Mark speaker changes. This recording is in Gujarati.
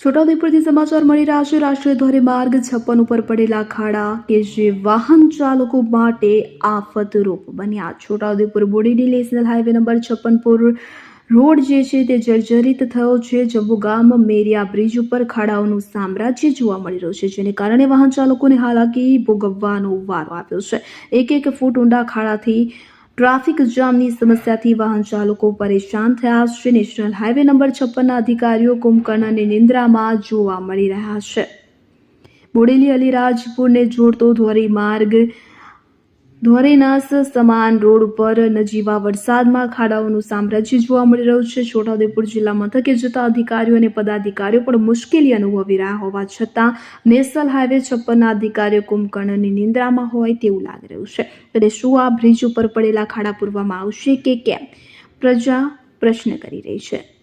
Speaker 1: છોટાઉદેપુરથી સમાચાર મળી રહ્યા છે. રાષ્ટ્રીય ધોરીમાર્ગ છપ્પન ઉપર પડેલા ખાડા કે જે વાહન ચાલકો માટે આફતરૂપ બન્યા. છોટાઉદેપુર બોડીની નેશનલ હાઈવે નંબર છપ્પનપુર રોડ જે છે તે જર્જરિત થયો છે. જંબુગામ મેરિયા બ્રિજ ઉપર ખાડાઓનું સામ્રાજ્ય જોવા મળી રહ્યું છે, જેને કારણે વાહન ચાલકોને હાલાકી ભોગવવાનો વારો આવ્યો છે. એક એક ફૂટ ઊંડા ખાડાથી ટ્રાફિક જામની સમસ્યાથી વાહન ચાલકો પરેશાન થયા છે. નેશનલ હાઈવે નંબર છપ્પનના અધિકારીઓ કુંભકર્ણની નિંદ્રામાં જોવા મળી રહ્યા છે. બોડેલી અલીરાજપુરને જોડતો ધોરીમાર્ગ ધોરીનાસ સમાન રોડ ઉપર નજીવા વરસાદમાં ખાડાઓનું સામ્રાજ્ય જોવા મળી રહ્યું છે. છોટાઉદેપુર જિલ્લા મથકે જતા અધિકારીઓ અને પદાધિકારીઓ પણ મુશ્કેલી અનુભવી રહ્યા હોવા છતાં નેશનલ હાઈવે છપ્પનના અધિકારીઓ કુંભકર્ણની નિંદ્રામાં હોય તેવું લાગી રહ્યું છે. ત્યારે શું આ બ્રિજ ઉપર પડેલા ખાડા પૂરવામાં આવશે કે કેમ? પ્રજા પ્રશ્ન કરી રહી છે.